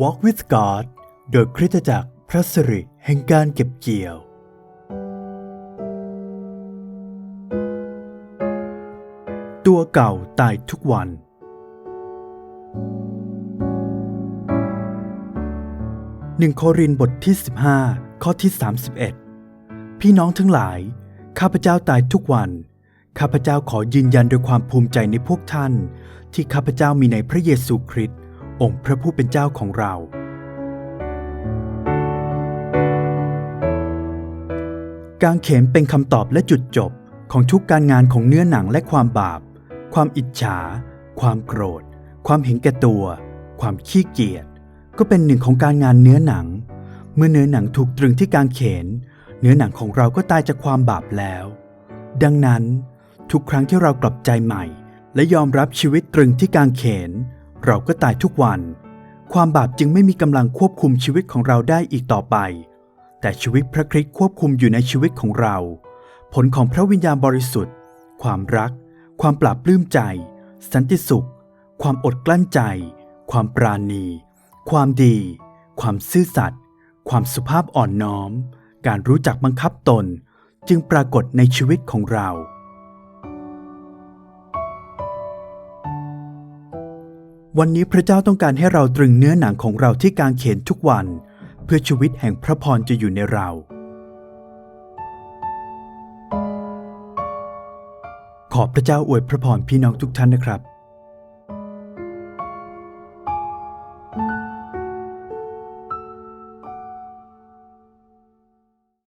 Walk with God โดยคริสตจักรพระสิริแห่งการเก็บเกี่ยว ตัวเก่าตายทุกวัน หนึ่งโครินบทที่ 15 ข้อที่ 31 พี่น้องทั้งหลาย ข้าพเจ้าตายทุกวัน ข้าพเจ้าขอยืนยันด้วยความภูมิใจในพวกท่าน ที่ข้าพเจ้ามีในพระเยซูคริสต์ องค์พระผู้เป็นเจ้าของเรา กางเขนเป็นคำตอบและจุดจบของทุกการงานของเนื้อหนังและความบาป ความอิจฉา ความโกรธ ความเห็นแก่ตัว ความขี้เกียจ ก็เป็นหนึ่งของการงานเนื้อหนัง เมื่อเนื้อหนังถูกตรึงที่กางเขน เนื้อหนังของเราก็ตายจากความบาปแล้ว ดังนั้น ทุกครั้งที่เรากลับใจใหม่ และยอมรับชีวิตตรึงที่กางเขน เราก็ตายทุกวัน ความบาปจึงไม่มีกำลังควบคุมชีวิตของเราได้อีกต่อไป แต่ชีวิตพระคริสต์ควบคุมอยู่ในชีวิตของเรา ผลของพระวิญญาณบริสุทธิ์ ความรัก ความปราบปลื้มใจ สันติสุข ความอดกลั้นใจ ความปราณี ความดี ความซื่อสัตย์ ความสุภาพอ่อนน้อม การรู้จักบังคับตน จึงปรากฏในชีวิตของเรา วันนี้พระเจ้าต้องการให้เราตรึงเนื้อหนังของเราที่กางเขนทุกวัน เพื่อชีวิตแห่งพระพรจะอยู่ในเรา ขอพระเจ้าอวยพระพรพี่น้องทุกท่านนะครับ